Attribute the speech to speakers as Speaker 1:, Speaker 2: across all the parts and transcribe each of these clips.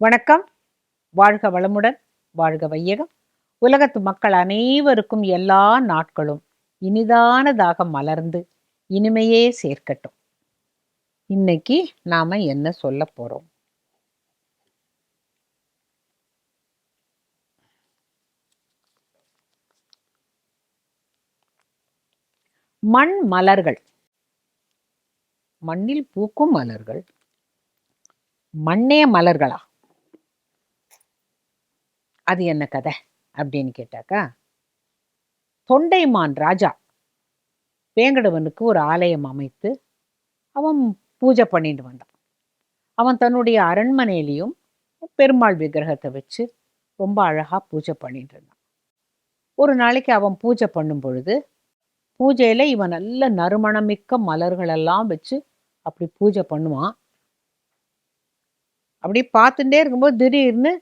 Speaker 1: வணக்கம். வாழ்க வளமுடன் வாழ்க வையகம். உலகத்து மக்கள் அனைவருக்கும் எல்லா நாட்களும் இனிதானதாக மலர்ந்து இனிமையே சேர்க்கட்டும். இன்னைக்கு நாம என்ன சொல்ல போறோம்? மண் மலர்கள். மண்ணில் பூக்கும் மலர்கள். மண்ணே மலர்களா? அது என்ன கதை? அப்படின்னு கேட்டாக்கா தொண்டைமான் ராஜா வேங்கடவனுக்கு ஒரு ஆலயம் அமைத்து அவன் பூஜை பண்ணிட்டு வந்தான். அவன் தன்னுடைய அரண்மனையிலையும் பெருமாள் விக்கிரகத்தை வச்சு ரொம்ப அழகா பூஜை பண்ணிட்டு இருந்தான். ஒரு நாளைக்கு அவன் பூஜை பண்ணும் பொழுது பூஜையில இவன் நல்ல நறுமணமிக்க மலர்களெல்லாம் வச்சு அப்படி பூஜை பண்ணுவான். அப்படி பார்த்துட்டே இருக்கும்போது திடீர்னு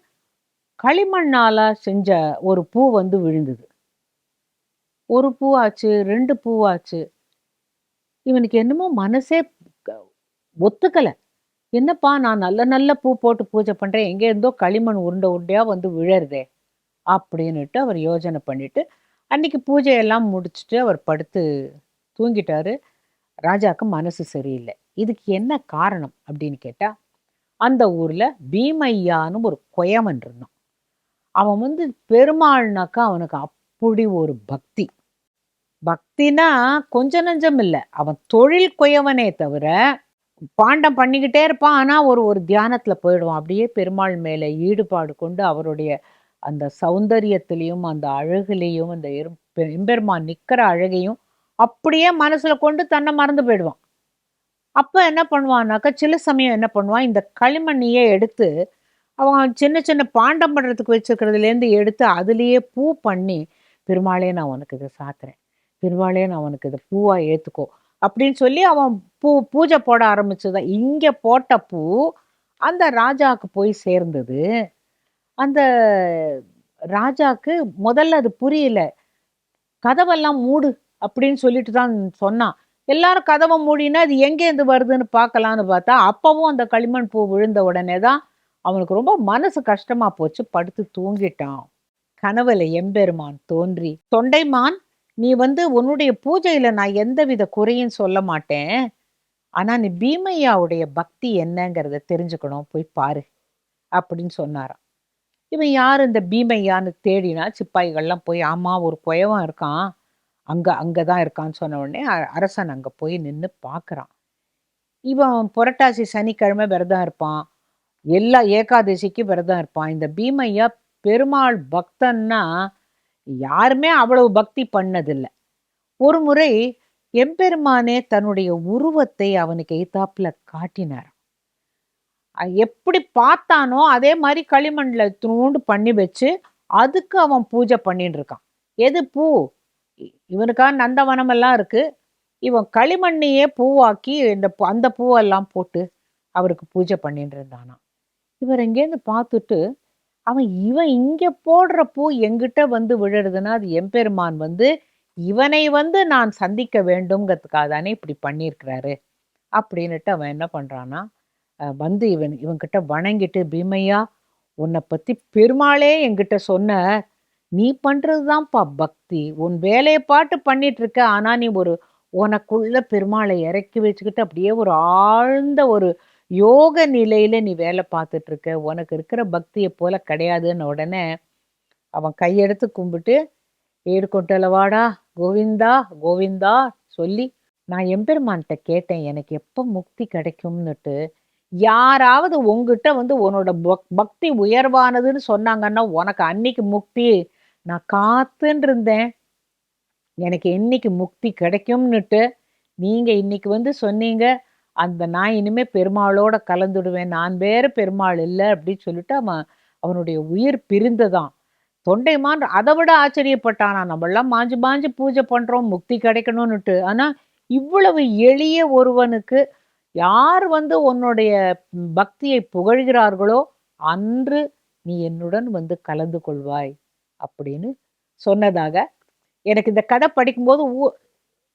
Speaker 1: களிமண்ணால் செஞ்ச ஒரு பூ வந்து விழுந்தது. ஒரு பூவாச்சு ரெண்டு பூவாச்சு. இவனுக்கு என்னமோ மனசே க- என்னப்பா நான் நல்ல நல்ல பூ போட்டு பூஜை பண்ணுறேன் எங்கே இருந்தோ களிமண் உருண்டை உருண்டையாக வந்து விழருதே அப்படின்னுட்டு அவர் யோசனை பண்ணிட்டு அன்னைக்கு பூஜையெல்லாம் முடிச்சுட்டு அவர் படுத்து தூங்கிட்டாரு. ராஜாக்கு மனசு சரியில்லை. இதுக்கு என்ன காரணம் அப்படின்னு கேட்டால் அந்த ஊரில் பீமையான்னு ஒரு குயவன் இருந்தான். அவன் வந்து பெருமாள்னாக்கா அவனுக்கு அப்படி ஒரு பக்தி. பக்தினா கொஞ்ச நஞ்சம் இல்லை. அவன் தொழில் குயவனே தவிர பாண்டம் பண்ணிக்கிட்டே இருப்பான். ஆனால் ஒரு ஒரு தியானத்தில் போயிடுவான். அப்படியே பெருமாள் மேலே ஈடுபாடு கொண்டு அவருடைய அந்த சௌந்தரியத்திலையும் அந்த அழகுலேயும் அந்த எரும்- எம்பெருமான் நிற்கிற அழகையும் அப்படியே மனசில் கொண்டு தன்னை மறந்து போயிடுவான். அப்போ என்ன பண்ணுவான்னாக்கா சில சமயம் என்ன பண்ணுவான் இந்த களிமண்ணையே எடுத்து அவன் சின்ன சின்ன பாண்டம் பண்ணுறதுக்கு வச்சுருக்கிறதுலேருந்து எடுத்து அதுலேயே பூ பண்ணி பெருமாளே நான் உனக்கு இதை சாத்துறேன். பெருமாளே நான் உனக்கு இதை பூவாக ஏற்றுக்கோ அப்படின்னு சொல்லி அவன் பூ பூஜை போட ஆரம்பிச்சதான் இங்கே போட்ட பூ அந்த ராஜாவுக்கு போய் சேர்ந்தது. அந்த ராஜாவுக்கு முதல்ல அது புரியல. கதவெல்லாம் மூடு அப்படின்னு சொல்லிட்டு தான் சொன்னான். எல்லாரும் கதவை மூடினா அது எங்கேருந்து வருதுன்னு பார்க்கலான்னு பார்த்தா அப்பவும் அந்த களிமண் பூ விழுந்த உடனே தான் அவனுக்கு ரொம்ப மனசு கஷ்டமா போச்சு படுத்து தூங்கிட்டான். கனவுல எம்பெருமான் தோன்றி தொண்டைமான் நீ வந்து உன்னுடைய பூஜையில நான் எந்தவித குறையும் சொல்ல மாட்டேன். ஆனா நீ பீமையாவுடைய பக்தி என்னங்கிறத தெரிஞ்சுக்கணும் போய் பாரு. அப்படின்னு சொன்னாராம். இவன் யார் இந்த பீமையான்னு தேடினா சிப்பாய்கள்லாம் போய் ஆமா ஒரு குயவன் இருக்கான். அங்க தான் இருக்கான்னு சொன்ன உடனே அரசன் அங்கே போய் நின்று பார்க்குறான் இவன் புரட்டாசி சனிக்கிழமை விரதம் இருப்பான். எல்லா ஏகாதசிக்கு விரதம் இருப்பான். இந்த பீமையா பெருமாள் பக்தன்னா யாருமே அவ்வளவு பக்தி பண்ணதில்லை. ஒரு முறை எம்பெருமானே தன்னுடைய உருவத்தை அவனுக்கு எய்தாப்புல காட்டினார் எப்படி பார்த்தானோ அதே மாதிரி களிமண்ல தூண்டு பண்ணி வச்சு அதுக்கு அவன் பூஜை பண்ணிட்டு இருக்கான். எது பூ? இவனுக்காக இவனுக்கா இருக்கு. இவன் களிமண்ணையே பூவாக்கி இந்த பூ- அந்த பூவெல்லாம் போட்டு அவருக்கு பூஜை பண்ணிட்டு இருந்தானான் இவர் எங்கேருந்து பார்த்துட்டு அவன் இவன் இங்கே போடுற பூ எங்கிட்ட வந்து விழுறதுன்னா அது எம்பெருமான் வந்து இவனை வந்து நான் சந்திக்க வேண்டுங்கிறதுக்காக தானே இப்படி பண்ணியிருக்கிறாரு. அப்படின்னுட்டு அவன் என்ன பண்ணுறான்னா வந்து இவன் இவன்கிட்ட வணங்கிட்டு பீமையா உன்னை பற்றி பெருமாளே என்கிட்ட சொன்ன நீ பண்றதுதான்ப்பா பக்தி. உன் வேலையை பாட்டு பண்ணிட்டு இருக்க நீ ஒரு உனக்குள்ள பெருமாளை இறக்கி வச்சுக்கிட்டு அப்படியே ஒரு ஆழ்ந்த ஒரு யோக நிலையில நீ வேலை பார்த்துட்டு இருக்க உனக்கு இருக்கிற பக்தியை போல கிடையாதுன்னு உடனே அவன் கையெடுத்து கும்பிட்டு ஏடுகொண்டலவாடா கோவிந்தா கோவிந்தா சொல்லி நான் எம்பெருமான்கிட்ட கேட்டேன் எனக்கு எப்போ முக்தி கிடைக்கும்னுட்டு. யாராவது உங்ககிட்ட வந்து உன்னோட பக்- பக்தி உயர்வானதுன்னு சொன்னாங்கன்னா உனக்கு அன்னைக்கு முக்தி நான் காத்துன்னு இருந்தேன் எனக்கு என்னைக்கு முக்தி கிடைக்கும்னுட்டு நீங்கள் இன்னைக்கு வந்து சொன்னீங்க அந்த நான் இனிமே பெருமாளோட கலந்துடுவேன் நான் வேற பெருமாள் இல்லை அப்படின்னு சொல்லிட்டு அவன் அவனுடைய உயிர் பிரிந்ததான். தொண்டைமான் அதை விட ஆச்சரியப்பட்டானா நம்மளாம் மாஞ்சு மாஞ்சு பூஜை பண்ணுறோம் முக்தி கிடைக்கணும்னுட்டு. ஆனால் இவ்வளவு எளிய ஒருவனுக்கு யார் வந்து உன்னுடைய பக்தியை புகழ்கிறார்களோ அன்று நீ என்னுடன் வந்து கலந்து கொள்வாய் அப்படின்னு சொன்னதாக எனக்கு இந்த கதை படிக்கும்போது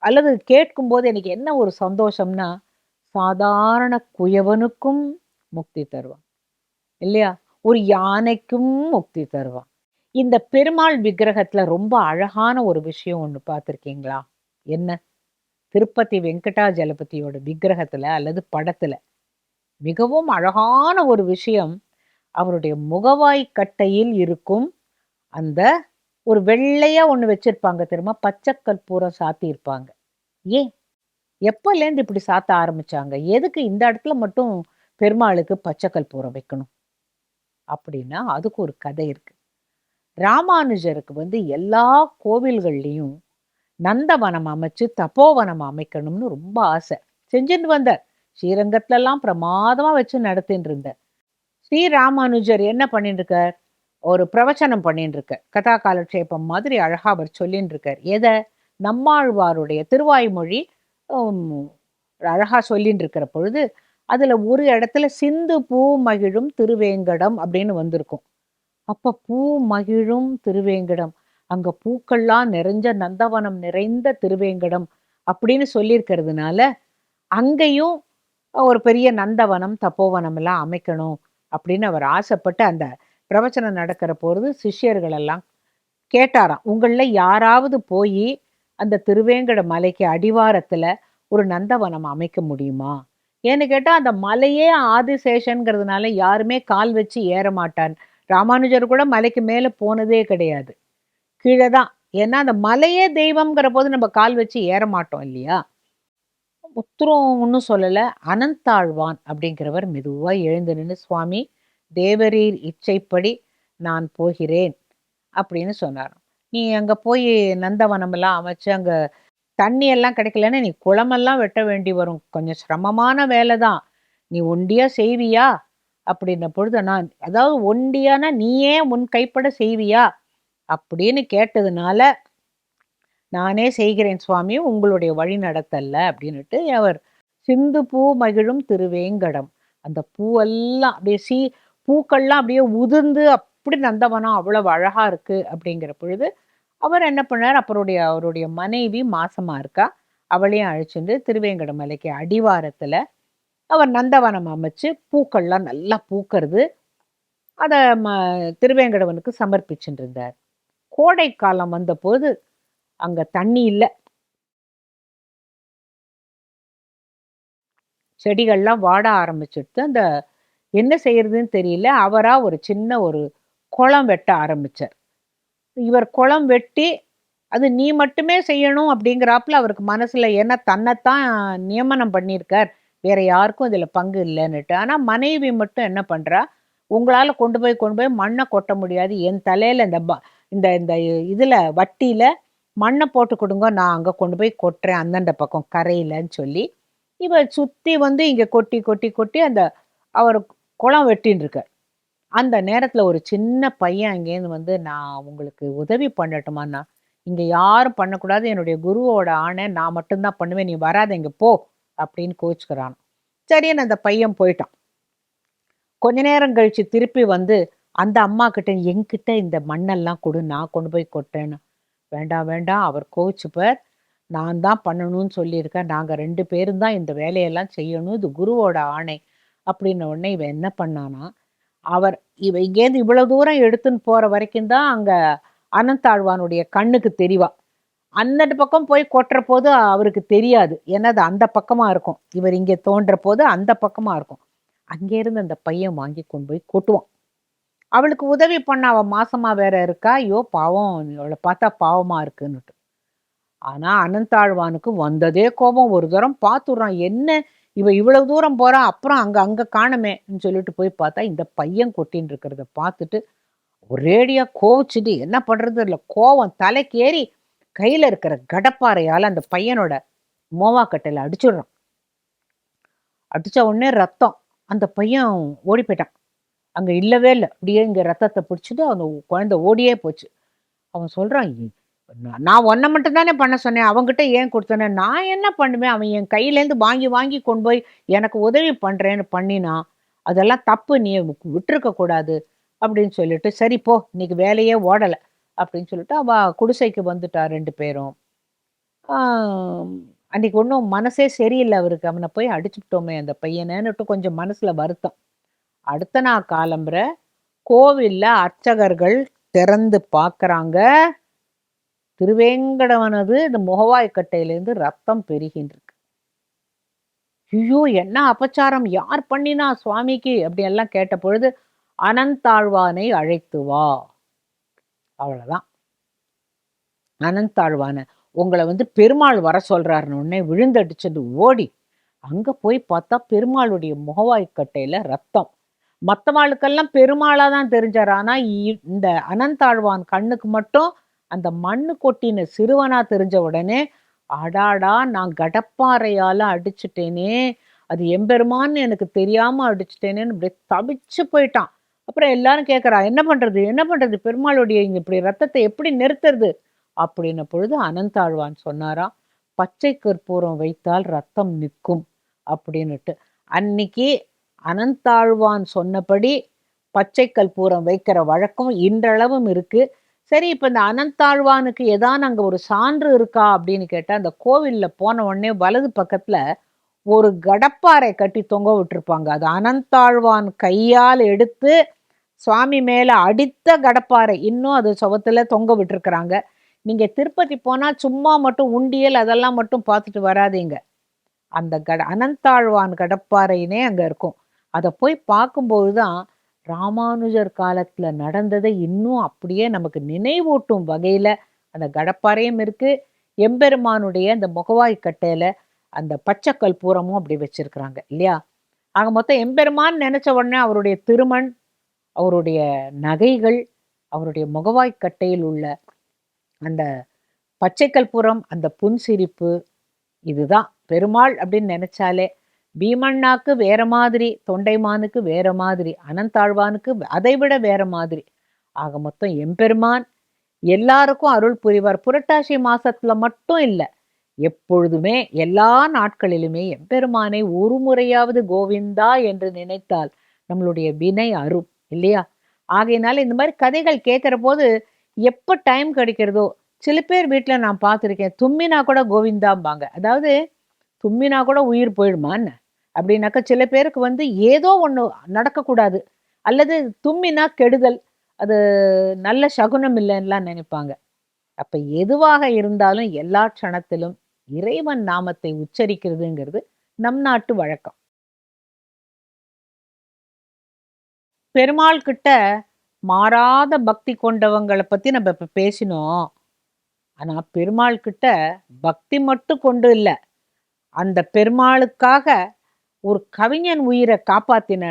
Speaker 1: அல்லது கேட்கும்போது எனக்கு என்ன ஒரு சந்தோஷம்னா சாதாரண குயவனுக்கும் முக்தி தருவான். இல்லையா? ஒரு யானைக்கும் முக்தி தருவான். இந்த பெருமாள் விக்கிரகத்துல ரொம்ப அழகான ஒரு விஷயம் ஒன்று பார்த்துருக்கீங்களா? என்ன? திருப்பதி வெங்கடாஜலபதியோட விக்கிரகத்துல அல்லது படத்துல மிகவும் அழகான ஒரு விஷயம் அவருடைய முகவாய் கட்டையில் இருக்கும் அந்த ஒரு வெள்ளையா ஒன்று வச்சிருப்பாங்க தெரியுமா? பச்சை கற்பூரம் சாத்தி இருப்பாங்க ஏன்? எப்போலேருந்து இப்படி சாத்த ஆரம்பிச்சாங்க? எதுக்கு இந்த இடத்துல மட்டும் பெருமாளுக்கு பச்சைக்கல் கற்பூரம் வைக்கணும்? அப்படின்னா அதுக்கு ஒரு கதை இருக்கு. ராமானுஜருக்கு வந்து எல்லா கோவில்கள்லையும் நந்தவனம் அமைச்சு தப்போவனம் அமைக்கணும்னு ரொம்ப ஆசை. செஞ்சுட்டு வந்தார் ஸ்ரீரங்கத்துலலாம் பிரமாதமாக வச்சு நடத்தின்னு இருந்தார் ஸ்ரீராமானுஜர் என்ன பண்ணிட்டு இருக்கார்? ஒரு பிரவச்சனம் பண்ணிட்டு இருக்கார். கதா காலட்சேபம் மாதிரி அழகா அவர் சொல்லிட்டு இருக்கார். எதை? நம்மாழ்வாருடைய திருவாய்மொழி அழகாக சொல்லின்னு இருக்கிற பொழுது அதில் ஒரு இடத்துல சிந்து பூ மகிழும் திருவேங்கடம் அப்படின்னு வந்திருக்கும். அப்போ பூ மகிழும் திருவேங்கடம். அங்கே பூக்கள்லாம் நிறைஞ்ச நந்தவனம் நிறைந்த திருவேங்கடம் அப்படின்னு சொல்லியிருக்கிறதுனால அங்கேயும் ஒரு பெரிய நந்தவனம் தப்போவனம் எல்லாம் அமைக்கணும் அப்படின்னு அவர் ஆசைப்பட்டு அந்த பிரவச்சனம் நடக்கிற பொழுது சிஷ்யர்களெல்லாம் கேட்டாராம். உங்களில் யாராவது போய் அந்த திருவேங்கட மலைக்கு அடிவாரத்தில் ஒரு நந்தவனம் அமைக்க முடியுமா? ஏன்னு கேட்டால் அந்த மலையே ஆதிசேஷன்கிறதுனால யாருமே கால் வச்சு ஏற மாட்டான். ராமானுஜர் கூட மலைக்கு மேலே போனதே கிடையாது. கீழே தான். ஏன்னா அந்த மலையே தெய்வம்ங்கிற போது நம்ம கால் வச்சு ஏற மாட்டோம் இல்லையா? உத்தரம் ஒன்றும் சொல்லலை. அனந்தாழ்வான் அப்படிங்கிறவர் மெதுவாக எழுந்து நின்று சுவாமி தேவரீர் இச்சைப்படி நான் போகிறேன் அப்படின்னு சொன்னார் நீ அங்க போய் நந்தவனம் எல்லாம் அமைச்சு அங்க தண்ணி எல்லாம் கிடைக்கலன்னா நீ குளமெல்லாம் வெட்ட வேண்டி வரும். கொஞ்சம் சிரமமான வேலை தான் நீ ஒண்டியா செய்வியா? அப்படின்ன பொழுது நான் அதாவது ஒண்டியானா நீயே உன் கைப்பட செய்வியா? அப்படின்னு கேட்டதுனால நானே செய்கிறேன் சுவாமி உங்களுடைய வழி நடத்தல்ல அப்படின்னுட்டு அவர் சிந்து பூ மகிழும் திருவேங்கடம். அந்த பூவெல்லாம் அப்படியே சீ பூக்கள்லாம் அப்படியே உதிர்ந்து அப்படி நந்தவனம் அவ்வளவு அழகா இருக்கு அப்படிங்கிற பொழுது அவர் என்ன பண்ணார்? அப்பருடைய அவருடைய மனைவி மாசமா இருக்கா? அவளையும் அழைச்சிட்டு திருவேங்கட மலைக்கு அடிவாரத்துல அவர் நந்தவனம் அமைச்சு பூக்கள்லாம் நல்லா பூக்கிறது. அதை ம திருவேங்கடவனுக்கு சமர்ப்பிச்சுட்டு இருந்தார். கோடை காலம் வந்தபோது அங்கே தண்ணி இல்லை. செடிகள்லாம் வாட ஆரம்பிச்சுட்டு அந்த என்ன செய்யறதுன்னு தெரியல. அவராக ஒரு சின்ன ஒரு குளம் வெட்ட ஆரம்பித்தார் இவர் குளம் வெட்டி அது நீ மட்டுமே செய்யணும் அப்படிங்கிறாப்புல அவருக்கு மனசில் ஏன்னா தன்னைத்தான் நியமனம் பண்ணியிருக்கார். வேற யாருக்கும் இதில் பங்கு இல்லைன்னுட்டு. ஆனால் மனைவி மட்டும் என்ன பண்ணுறா உங்களால் கொண்டு போய் கொண்டு போய் மண்ணை கொட்ட முடியாது. என் தலையில் இந்த ப- இந்த இந்த இதில் வட்டியில் மண்ணை போட்டு கொடுங்க. நான் அங்கே கொண்டு போய் கொட்டுறேன். அந்தந்த பக்கம் கரையிலன்னு சொல்லி இவர் சுற்றி வந்து இங்கே கொட்டி கொட்டி கொட்டி அந்த அவர் குளம் வெட்டின்னு இருக்கார். அந்த நேரத்துல ஒரு சின்ன பையன் அங்கேருந்து வந்து நான் உங்களுக்கு உதவி பண்ணட்டுமாண்ணா இங்க யாரும் பண்ணக்கூடாது. என்னுடைய குருவோட ஆணை நான் மட்டும்தான் பண்ணுவேன். நீ வராத இங்க போ. அப்படின்னு கோச்சுக்கிறான் சரின்னு அந்த பையன் போயிட்டான். கொஞ்ச நேரம் கழிச்சு திருப்பி வந்து அந்த அம்மா கிட்ட என்கிட்ட இந்த மண்ணெல்லாம் கொடு. நான் கொண்டு போய் கொட்டேன்னு வேண்டாம் வேண்டாம். அவர் கோச்சுப்பார் நான் தான் பண்ணணும்னு சொல்லியிருக்கேன். நாங்கள் ரெண்டு பேரும் தான் இந்த வேலையெல்லாம் செய்யணும். இது குருவோட ஆணை. அப்படின்ன உடனே இவன் என்ன பண்ணானா அவர் இவ இங்கேருந்து இவ்வளவு தூரம் எடுத்துன்னு போற வரைக்கும் தான் அங்க அனந்தாழ்வானுடைய கண்ணுக்கு தெரிவா. அந்த பக்கம் போய் கொட்டுற போது அவருக்கு தெரியாது. ஏன்னா அது அந்த பக்கமா இருக்கும். இவர் இங்கே தோன்ற போது அந்த பக்கமா இருக்கும். அங்கேருந்து அந்த பையன் வாங்கி கொண்டு போய் கொட்டுவான். அவளுக்கு உதவி பண்ண அவ மாசமா வேற இருக்கா? ஐயோ பாவம். அவளை பார்த்தா பாவமா இருக்குன்னுட்டு. ஆனா அனந்தாழ்வானுக்கு வந்ததே கோபம். ஒரு தூரம் பார்த்துடுறான். என்ன இவன் இவ்வளவு தூரம் போறா அப்புறம் அங்க அங்க காணுமேன்னு சொல்லிட்டு போய் பார்த்தா இந்த பையன் கொட்டின்னு இருக்கிறத பார்த்துட்டு ஒரேடியா கோவிச்சுட்டு என்ன பண்றது இல்ல கோவம் தலைக்கு ஏறி கையில இருக்கிற கடப்பாறையால அந்த பையனோட மோவாக்கட்டையில அடிச்சுடுறான். அடிச்ச உடனே ரத்தம் அந்த பையன் ஓடி போயிட்டான். அங்க இல்லவே இல்லை அப்படியே இங்க ரத்தத்தை பிடிச்சிட்டு அந்த குழந்தை ஓடியே போச்சு. அவன் சொல்றான் நான் நான் உன்னை மட்டும் தானே பண்ண சொன்னேன். அவங்ககிட்ட ஏன் கொடுத்தனே நான் என்ன பண்ணுவேன்? அவன் என் கையிலேருந்து வாங்கி வாங்கி கொண்டு போய் எனக்கு உதவி பண்ணுறேன்னு பண்ணினா அதெல்லாம் தப்பு. நீ விட்டுருக்கக்கூடாது அப்படின்னு சொல்லிட்டு சரி போ இன்னைக்கு வேலையே ஓடலை அப்படின்னு சொல்லிட்டு அவள் குடிசைக்கு வந்துட்டா ரெண்டு பேரும். அன்றைக்கி ஒன்றும் மனசே சரியில்லை அவருக்கு. அவனை போய் அடிச்சுட்டோமே அந்த பையனைன்னுட்டு கொஞ்சம் மனசில் வருத்தம். அடுத்த நாள் காலம்புற கோவில்ல அர்ச்சகர்கள் திறந்து பார்க்குறாங்க திருவேங்கடவனது இந்த முகவாய்க்கட்டையிலேருந்து ரத்தம் பெருகின்றிருக்கு. ஐயோ என்ன அபச்சாரம்? யார் பண்ணினா சுவாமிக்கு? அப்படி எல்லாம் கேட்ட பொழுது அனந்தாழ்வானை அழைத்து வா. அவ்வளவுதான். அனந்தாழ்வான உங்களை வந்து பெருமாள் வர சொல்றாருன்னு உடனே விழுந்தடிச்சது ஓடி. அங்க போய் பார்த்தா பெருமாளுடைய முகவாய்க்கட்டையில ரத்தம். மற்றவாளுக்கெல்லாம் பெருமாளாக தான் தெரிஞ்சார். ஆனா இந்த அனந்தாழ்வான் கண்ணுக்கு மட்டும் அந்த மண்ணு கொட்டின சிறுவனா தெரிஞ்ச உடனே அடாடா நான் கடப்பாறையால அடிச்சிட்டேனே அது எம்பெருமான்னு எனக்கு தெரியாம அடிச்சிட்டேனேன்னு அப்படியே தவிச்சு போயிட்டான். அப்புறம் எல்லாரும் கேட்குறா என்ன பண்றது என்ன பண்றது பெருமாளுடைய இங்க இப்படி ரத்தத்தை எப்படி நிறுத்துறது? அப்படின்ன பொழுது அனந்தாழ்வான் சொன்னாரா பச்சை கற்பூரம் வைத்தால் ரத்தம் நிற்கும் அப்படின்னுட்டு. அன்னைக்கு அனந்தாழ்வான் சொன்னபடி பச்சை கற்பூரம் வைக்கிற வழக்கம் இன்றளவும் இருக்குது சரி இப்போ இந்த அனந்தாழ்வானுக்கு ஏதான் அங்கே ஒரு சான்று இருக்கா அப்படின்னு கேட்டால் அந்த கோவிலில் போன உடனே வலது பக்கத்தில் ஒரு கடப்பாறை கட்டி தொங்க விட்டுருப்பாங்க. அது அனந்தாழ்வான் கையால் எடுத்து சுவாமி மேலே அடித்த கடப்பாறை. இன்னும் அது சுவத்துல தொங்க விட்டுருக்குறாங்க. நீங்கள் திருப்பதி போனால் சும்மா மட்டும் உண்டியல் அதெல்லாம் மட்டும் பார்த்துட்டு வராதீங்க. அந்த கட அனந்தாழ்வான் கடப்பாறையினே அங்கே இருக்கும். அதை போய் பார்க்கும்போது தான் ராமானுஜர் காலத்துல நடந்ததை இன்னும் அப்படியே நமக்கு நினைவூட்டும் வகையில அந்த கடப்பாறையும் இருக்கு. எம்பெருமானுடைய அந்த முகவாய் கட்டையில அந்த பச்சை கற்பூரமும் அப்படி வச்சிருக்கிறாங்க இல்லையா? ஆக மொத்தம் எம்பெருமான் நினைச்ச உடனே அவருடைய திருமண் அவருடைய நகைகள் அவருடைய முகவாய் கட்டையில் உள்ள அந்த பச்சை கற்பூரம் அந்த புன்சிரிப்பு இதுதான். பெருமாள் அப்படின்னு நினைச்சாலே பீமண்ணாக்கு வேற மாதிரி தொண்டைமானுக்கு வேற மாதிரி அனந்தாழ்வானுக்கு அதை விட வேற மாதிரி. ஆக மொத்தம் எம்பெருமான் எல்லாருக்கும் அருள் புரிவார். புரட்டாசி மாசத்துல மட்டும் இல்லை எப்பொழுதுமே எல்லா நாட்களிலுமே எம்பெருமானை ஒரு முறையாவது கோவிந்தா என்று நினைத்தால் நம்மளுடைய வினை அரும் இல்லையா? ஆகையினால இந்த மாதிரி கதைகள் கேட்குற போது எப்போ டைம் கிடைக்கிறதோ சில பேர் வீட்டில் நான் பார்த்துருக்கேன் தும்மினா கூட கோவிந்தாம்பாங்க. அதாவது தும்மினா கூட உயிர் போயிடுமான்னு. அப்படின்னாக்கா சில பேருக்கு வந்து ஏதோ ஒன்று நடக்கக்கூடாது. அல்லது தும்மினா கெடுதல். அது நல்ல சகுனம் இல்லைன்னுலாம் நினைப்பாங்க. அப்ப எதுவாக இருந்தாலும் எல்லா க்ஷணத்திலும் இறைவன் நாமத்தை உச்சரிக்கிறதுங்கிறது நம் நாட்டு வழக்கம். பெருமாள் கிட்ட மாறாத பக்தி கொண்டவங்களை பத்தி நம்ம இப்ப பேசினோம். ஆனா பெருமாள் கிட்ட பக்தி மட்டும் கொண்டு இல்ல. அந்த பெருமாளுக்காக ஒரு கவிஞன் உயிரை காப்பாத்தின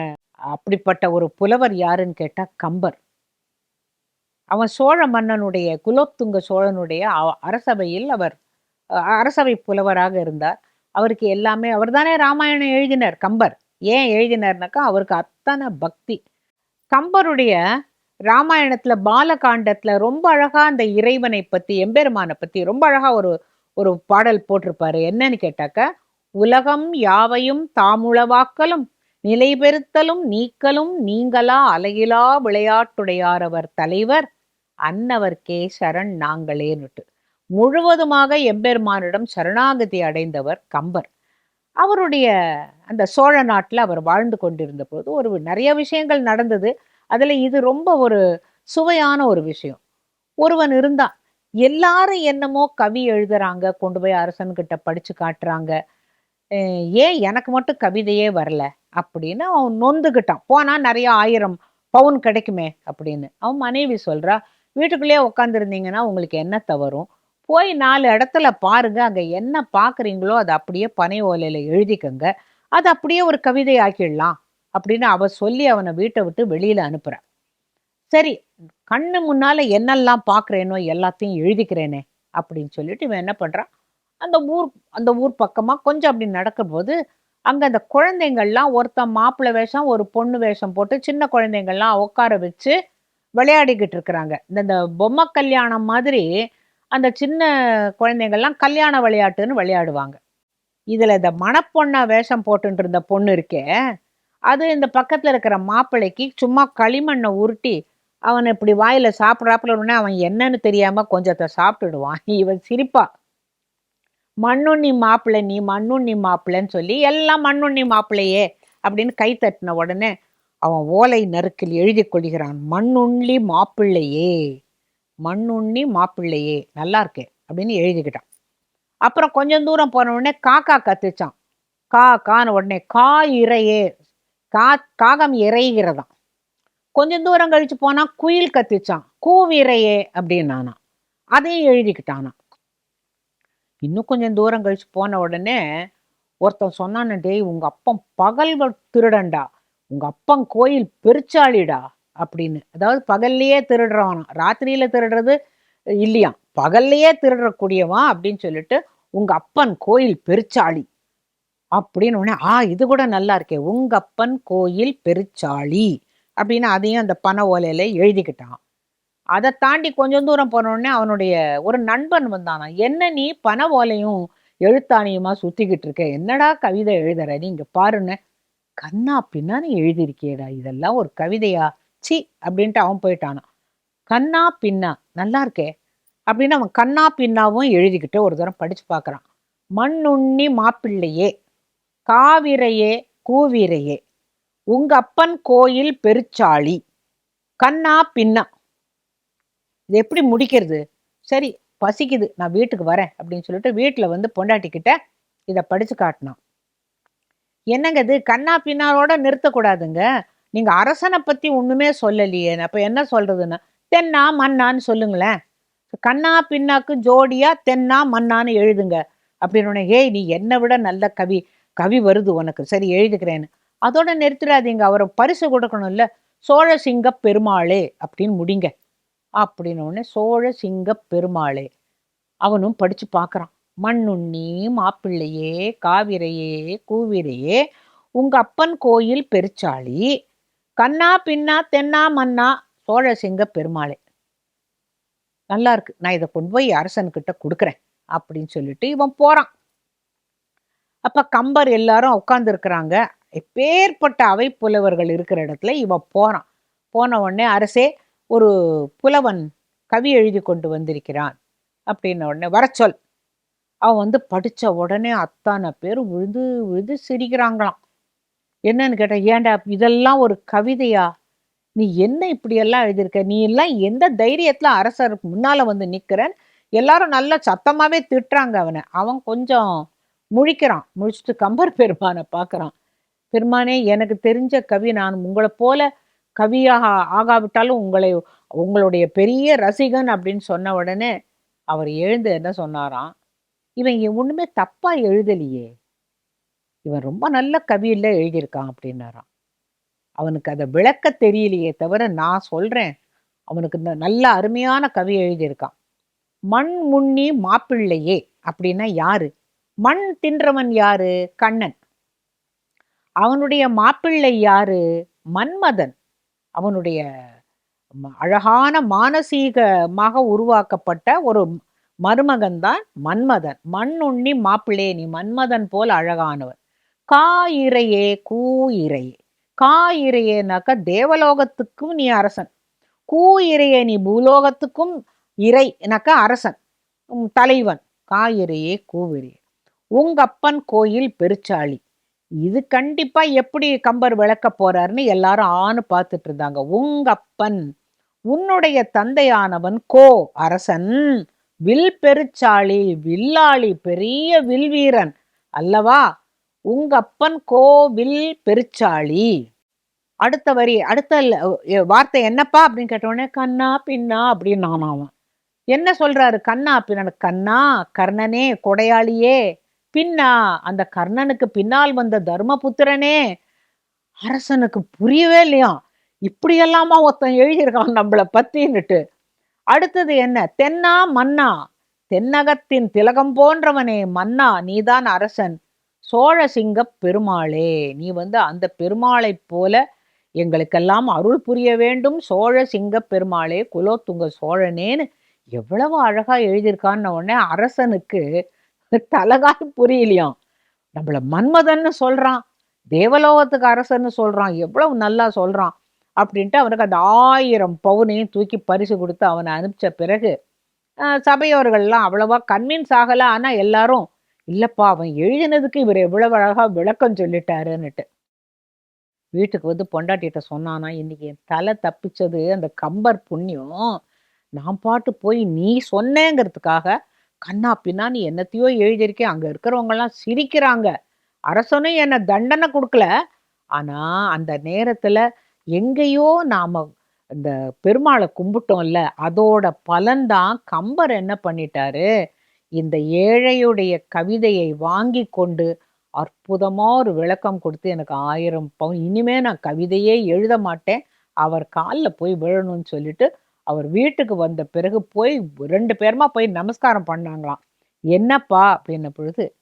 Speaker 1: அப்படிப்பட்ட ஒரு புலவர் யாருன்னு கேட்டா கம்பர். அவன் சோழ மன்னனுடைய குலோத்துங்க சோழனுடைய அரசவையில் அவர் அரசவை புலவராக இருந்தார். அவருக்கு எல்லாமே அவர்தானே ராமாயணம் எழுதினார் கம்பர். ஏன் எழுதினார்னாக்கா அவருக்கு அத்தனை பக்தி. கம்பருடைய ராமாயணத்துல பாலகாண்டத்துல ரொம்ப அழகா அந்த இறைவனை பத்தி எம்பெருமானை பத்தி ரொம்ப அழகா ஒரு ஒரு பாடல் போட்டிருப்பாரு. என்னன்னு கேட்டாக்க உலகம் யாவையும் தாமுளவாக்கலும் நிலைபெறுத்தலும் நீக்கலும் நீங்களா அலையிலா விளையாட்டுடையாரவர் தலைவர்? அன்னவர்க்கே சரண் நாங்களேன்னுட்டு முழுவதுமாக எம்பெருமானிடம் சரணாகதி அடைந்தவர் கம்பர். அவருடைய அந்த சோழ நாட்டில் அவர் வாழ்ந்து கொண்டிருந்த போது ஒரு நிறைய விஷயங்கள் நடந்தது. அதில் இது ரொம்ப ஒரு சுவையான ஒரு விஷயம். ஒருவன் இருந்தான். எல்லாரும் என்னமோ கவி எழுதுறாங்க கொண்டு போய் அரசன்கிட்ட படிச்சு காட்டுறாங்க. ஏன் எனக்கு மட்டும் கவிதையே வரல அப்படின்னு அவன் நொந்துக்கிட்டான் போனால் நிறைய ஆயிரம் பவுன் கிடைக்குமே அப்படின்னு. அவன் மனைவி சொல்கிறா வீட்டுக்குள்ளேயே உட்காந்துருந்தீங்கன்னா உங்களுக்கு என்ன தவறும் போய் நாலு இடத்துல பாருங்க அங்கே என்ன பார்க்குறீங்களோ அதை அப்படியே பனை ஓலையில் எழுதிக்கங்க. அது அப்படியே ஒரு கவிதை ஆக்கிடலாம் அப்படின்னு அவ சொல்லி அவனை வீட்டை விட்டு வெளியில் அனுப்புறா. சரி கண்ணு முன்னால என்னெல்லாம் பார்க்குறேனோ எல்லாத்தையும் எழுதிக்கிறேனே அப்படின்னு சொல்லிட்டு இவன் என்ன பண்ணுறான் அந்த ஊர் அந்த ஊர் பக்கமாக கொஞ்சம் அப்படி நடக்கும்போது அங்கே அந்த குழந்தைங்கள்லாம் ஒருத்தன் மாப்பிள்ளை வேஷம் ஒரு பொண்ணு வேஷம் போட்டு சின்ன குழந்தைங்கள்லாம் உட்கார வச்சு விளையாடிக்கிட்டு இருக்கிறாங்க. இந்த இந்த பொம்மை கல்யாணம் மாதிரி அந்த சின்ன குழந்தைங்கள்லாம் கல்யாண விளையாட்டுன்னு விளையாடுவாங்க. இதில் இந்த மணப்பொண்ணா வேஷம் போட்டுட்டு இருந்த பொண்ணு இருக்கே அது இந்த பக்கத்தில் இருக்கிற மாப்பிள்ளைக்கு சும்மா களிமண்ணை உருட்டி அவன் இப்படி வாயில் சாப்பிட்றாப்புல உடனே அவன் என்னன்னு தெரியாமல் கொஞ்சத்தை சாப்பிட்டுடுவான். இவன் சிரிப்பா. மண்ணுண்ணி மாப்பிள்ளை நீ மண்ணுண்ணி மாப்பிள்ளைன்னு சொல்லி எல்லாம் மண்ணுண்ணி மாப்பிள்ளையே அப்படின்னு கை தட்டின உடனே அவன் ஓலை நறுக்கில் எழுதி கொள்கிறான் மண்ணுண்ணி மாப்பிள்ளையே மண்ணுண்ணி மாப்பிள்ளையே நல்லா இருக்கே அப்படின்னு எழுதிக்கிட்டான். அப்புறம் கொஞ்சம் தூரம் போன உடனே காக்கா கத்துச்சான். கா கான்னு உடனே கா இறையே கா காகம் இறைகிறதாம். கொஞ்சம் தூரம் கழிச்சு போனால் குயில் கத்திச்சான். கூவிரையே அப்படின்னானா அதையும் எழுதிக்கிட்டானா இன்னும் கொஞ்சம் தூரம் கழிச்சு போன உடனே ஒருத்தன் சொன்னான்னு டேய் உங்க அப்பன் பகல் திருடண்டா திருடன்டா. உங்க அப்பன் கோயில் பெருச்சாளிடா. அப்படின்னு. அதாவது பகல்லையே திருடுறவனும் ராத்திரியில திருடுறது இல்லையாம் பகல்லையே திருடக்கூடியவன் அப்படின்னு சொல்லிட்டு உங்க அப்பன் கோயில் பெருச்சாளி. அப்படின்னு உடனே ஆ இது கூட நல்லா இருக்கே. உங்க அப்பன் கோயில் பெருச்சாளி. அப்படின்னு அதையும் அந்த பனை ஓலையில எழுதிக்கிட்டான். அதை தாண்டி கொஞ்சம் தூரம் போனோடனே அவனுடைய ஒரு நண்பன் வந்தானா. என்ன நீ பண ஓலையும் எழுத்தாணியுமா சுத்திக்கிட்டு இருக்க? என்னடா கவிதை எழுதுற? நீ இங்க பாருன்னு. கண்ணா பின்னான்னு எழுதியிருக்கியேடா. இதெல்லாம் ஒரு கவிதையா? சி அப்படின்ட்டு அவன் போயிட்டானான். கண்ணா பின்னா நல்லா இருக்கே. அப்படின்னு அவன் கண்ணா பின்னாவும் எழுதிக்கிட்டு ஒரு தரம் படிச்சு பார்க்கறான் மண்ணுண்ணி மாப்பிள்ளையே காவிரையே கூவிரையே உங்க அப்பன் கோயில் பெருச்சாளி கண்ணா பின்னா இது எப்படி முடிக்கிறது? சரி பசிக்குது நான் வீட்டுக்கு வரேன் அப்படின்னு சொல்லிட்டு வீட்டில் வந்து பொண்டாட்டிக்கிட்ட இதை படித்து காட்டினான். என்னங்க இது? கண்ணா பின்னாரோட நிறுத்தக்கூடாதுங்க. நீங்கள் அரசனை பற்றி ஒன்றுமே சொல்லலையே. அப்போ என்ன சொல்கிறதுன்னா தென்னா மன்னான்னு சொல்லுங்களேன். கண்ணா பின்னாக்கு ஜோடியாக தென்னா மன்னான்னு எழுதுங்க. அப்படின்னு ஹேய் ஏய் நீ என்னை விட நல்ல கவி. கவி வருது உனக்கு. சரி எழுதுக்கிறேன்னு. அதோட நிறுத்திடாதீங்க. அவரை பரிசு கொடுக்கணும்ல. சோழ சிங்க பெருமாளே அப்படின்னு முடிங்க. அப்படின்னு உடனே சோழ சிங்க பெருமாளே அவனும் படித்து பார்க்குறான் மண்ணுண்ணி மாப்பிள்ளையே காவிரையே கூவிரையே உங்க அப்பன் கோயில் பெருச்சாளி கண்ணா பின்னா தென்னா மன்னா சோழ சிங்க பெருமாளே. நல்லா இருக்கு நான் இதை கொண்டு போய் அரசன்கிட்ட கொடுக்குறேன் அப்படின்னு சொல்லிட்டு இவன் போறான். அப்ப கம்பர் எல்லாரும் உட்கார்ந்து இருக்கிறாங்க எப்பேற்பட்ட அவை புலவர்கள் இருக்கிற இடத்துல இவன் போறான். போன உடனே அரசே ஒரு புலவன் கவி எழுதி கொண்டு வந்திருக்கிறான் அப்படின்ன உடனே வர சொல். அவன் வந்து படித்த உடனே அத்தான பேர் விழுது விழுந்து சிரிக்கிறாங்களாம். என்னன்னு கேட்டால் ஏன்டா இதெல்லாம் ஒரு கவிதையா? நீ என்ன இப்படியெல்லாம் எழுதியிருக்க? நீ எல்லாம் எந்த தைரியத்தில் அரசருக்கு முன்னால் வந்து நிற்கிறேன் எல்லாரும் நல்லா சத்தமாகவே திட்டுறாங்க அவனை. அவன் கொஞ்சம் முழிக்கிறான். முழிச்சிட்டு கம்பர் பெருமானை பார்க்குறான் பெருமானே எனக்கு தெரிஞ்ச கவி நான் உங்களை போல கவியாக ஆகாவிட்டாலும் உங்களை உங்களுடைய பெரிய ரசிகன் அப்படின்னு சொன்ன உடனே அவர் எழுந்து என்ன சொன்னாராம்? இவன் இ- ஒன்றுமே தப்பாக எழுதலையே. இவன் ரொம்ப நல்ல கவியில் எழுதியிருக்கான் அப்படின்னாராம். அவனுக்கு அதை விளக்க தெரியலையே தவிர நான் சொல்கிறேன் அவனுக்கு இந்த நல்ல அருமையான கவி எழுதியிருக்கான். மண் முன்னி மாப்பிள்ளையே அப்படின்னா யாரு? மண் தின்றவன் யாரு? கண்ணன். அவனுடைய மாப்பிள்ளை யாரு? மன்மதன். அவனுடைய அழகான மானசீகமாக உருவாக்கப்பட்ட ஒரு மருமகன் தான் மன்மதன். மண் உண்ணி மாப்பிள்ளை நீ மன்மதன் போல் அழகானவன் காயிரையே கூயிரையே காயிரையேனாக்க தேவலோகத்துக்கும் நீ அரசன். கூயிரையே நீ பூலோகத்துக்கும் இறைனாக்க அரசன். உம் தலைவன் காயிரையே கூவிரையே உங்கப்பன் கோயில் பெருச்சாளி. இது கண்டிப்பா எப்படி கம்பர் விளக்க போறாருன்னு எல்லாரும் ஆன்னு பார்த்துட்டு இருந்தாங்க. உங்கப்பன் உன்னுடைய தந்தையானவன் கோ அரசன் வில் பெருச்சாளி வில்லாளி பெரிய வில் வீரன் அல்லவா? உங்க அப்பன் கோவில் பெருச்சாளி. அடுத்த வரி அடுத்த வார்த்தை என்னப்பா அப்படின்னு கேட்ட உடனே கண்ணா பின்னா அப்படின்னு அவன் என்ன சொல்றாரு? கண்ணா பின்னா கண்ணா கர்ணனே கொடையாளியே பின்னா அந்த கர்ணனுக்கு பின்னால் வந்த தர்மபுத்திரனே அரசனுக்கு புரியவே இல்லையா? இப்படியெல்லாமா ஒருத்தன் எழுதியிருக்கான் நம்மளை பத்தின்னுட்டு. அடுத்தது என்ன? தென்னா மன்னா. தென்னகத்தின் திலகம் போன்றவனே மன்னா நீதான் அரசன். சோழ சிங்கப் பெருமாளே நீ வந்து அந்த பெருமாளைப் போல எங்களுக்கெல்லாம் அருள் புரிய வேண்டும். சோழ சிங்கப் பெருமாளே குலோத்துங்க சோழனேன்னு எவ்வளவு அழகா எழுதியிருக்கான்னு உடனே அரசனுக்கு தலகாய் புரியலையாம். நம்மள மன்மதன்னு சொல்றான் தேவலோகத்துக்கு அரசன்னு சொல்றான் எவ்வளவு நல்லா சொல்றான் அப்படின்ட்டு அவனுக்கு அந்த ஆயிரம் பவுனையும் தூக்கி பரிசு கொடுத்து அவனை அனுப்பிச்ச பிறகு சபையவர்கள்லாம் சபையோர்கள்லாம் அவ்வளவா கன்வின்ஸ் ஆகலை. ஆனால் எல்லாரும் இல்லைப்பா அவன் எழுதினதுக்கு இவர் எவ்வளவு அழகாக விளக்கம் சொல்லிட்டாருன்னுட்டு. வீட்டுக்கு வந்து பொண்டாட்டிகிட்ட சொன்னானா இன்னைக்கு என் தலை தப்பிச்சது அந்த கம்பர் புண்ணியம் நான் பாட்டு போய் நீ சொன்னேங்கிறதுக்காக கண்ணா பின்னான்னு என்னத்தையோ எழுதியிருக்கேன் அங்கே இருக்கிறவங்கலாம் சிரிக்கிறாங்க. அரசனும் என்னை தண்டனை கொடுக்கல. ஆனால் அந்த நேரத்தில் எங்கேயோ நாம் இந்த பெருமாளை கும்பிட்டோம்ல அதோட பலன்தான் கம்பர் என்ன பண்ணிட்டாரு? இந்த ஏழையுடைய கவிதையை வாங்கி கொண்டு அற்புதமாக ஒரு விளக்கம் கொடுத்து எனக்கு ஆயிரம் பவுன். இனிமே நான் கவிதையே எழுத மாட்டேன். அவர் காலில் போய் விழணும்னு சொல்லிட்டு அவர் வீட்டுக்கு வந்த பிறகு போய் ரெண்டு பேருமா போய் நமஸ்காரம் பண்ணாங்களாம். என்னப்பா? அப்படின்ன பொழுது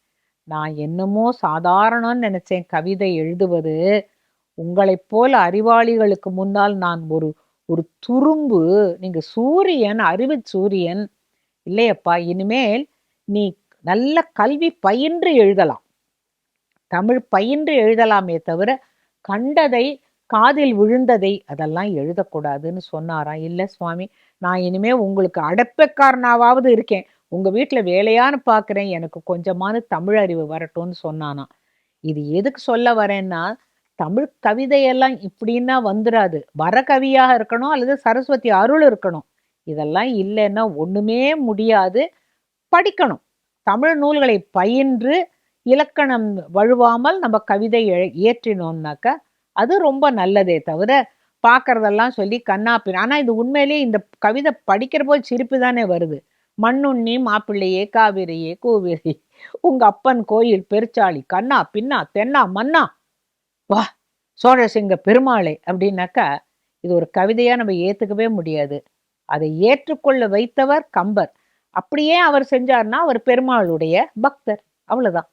Speaker 1: நான் என்னமோ சாதாரணம்னு நினைச்சேன் கவிதை எழுதுவது. உங்களைப் போல அறிவாளிகளுக்கு முன்னால் நான் ஒரு ஒரு துரும்பு. நீங்க சூரியன் அறிவு சூரியன். இல்லையப்பா இனிமேல் நீ நல்ல கல்வி பயின்று எழுதலாம். தமிழ் பயின்று எழுதலாமே தவிர கண்டதை காதில் விழுந்ததை அதெல்லாம் எழுதக்கூடாதுன்னு சொன்னாராம். இல்லை சுவாமி நான் இனிமே உங்களுக்கு அடப்பக்காரனாவது இருக்கேன். உங்கள் வீட்டில் வேலையான்னு பார்க்குறேன் எனக்கு கொஞ்சமான தமிழ் அறிவு வரட்டும்னு சொன்னானா இது எதுக்கு சொல்ல வரேன்னா தமிழ் கவிதையெல்லாம் இப்படின்னா வந்துடாது வர கவியாக இருக்கணும் அல்லது சரஸ்வதி அருள் இருக்கணும். இதெல்லாம் இல்லைன்னா ஒன்றுமே முடியாது. படிக்கணும். தமிழ் நூல்களை பயின்று இலக்கணம் வழுவாமல் நம்ம கவிதை எழு- இயற்றினோம்னாக்கா அது ரொம்ப நல்லதே தவிர பார்க்கறதெல்லாம் சொல்லி கண்ணாப்பின் ஆனால் இது உண்மையிலேயே இந்த கவிதை படிக்கிற போது சிரிப்பு தானே வருது. மண்ணுண்ணி மாப்பிள்ளையே காவிரியே கூவிரி உங்க அப்பன் கோயில் பெருச்சாளி கண்ணா பின்னா தென்னா மன்னா வா சோழசிங்க பெருமாளே அப்படின்னாக்கா இது ஒரு கவிதையா நம்ம ஏத்துக்கவே முடியாது. அதை ஏற்றுக்கொள்ள வைத்தவர் கம்பர். அப்படியே அவர் செஞ்சார்னா அவர் பெருமாளுடைய பக்தர். அவ்வளவுதான்.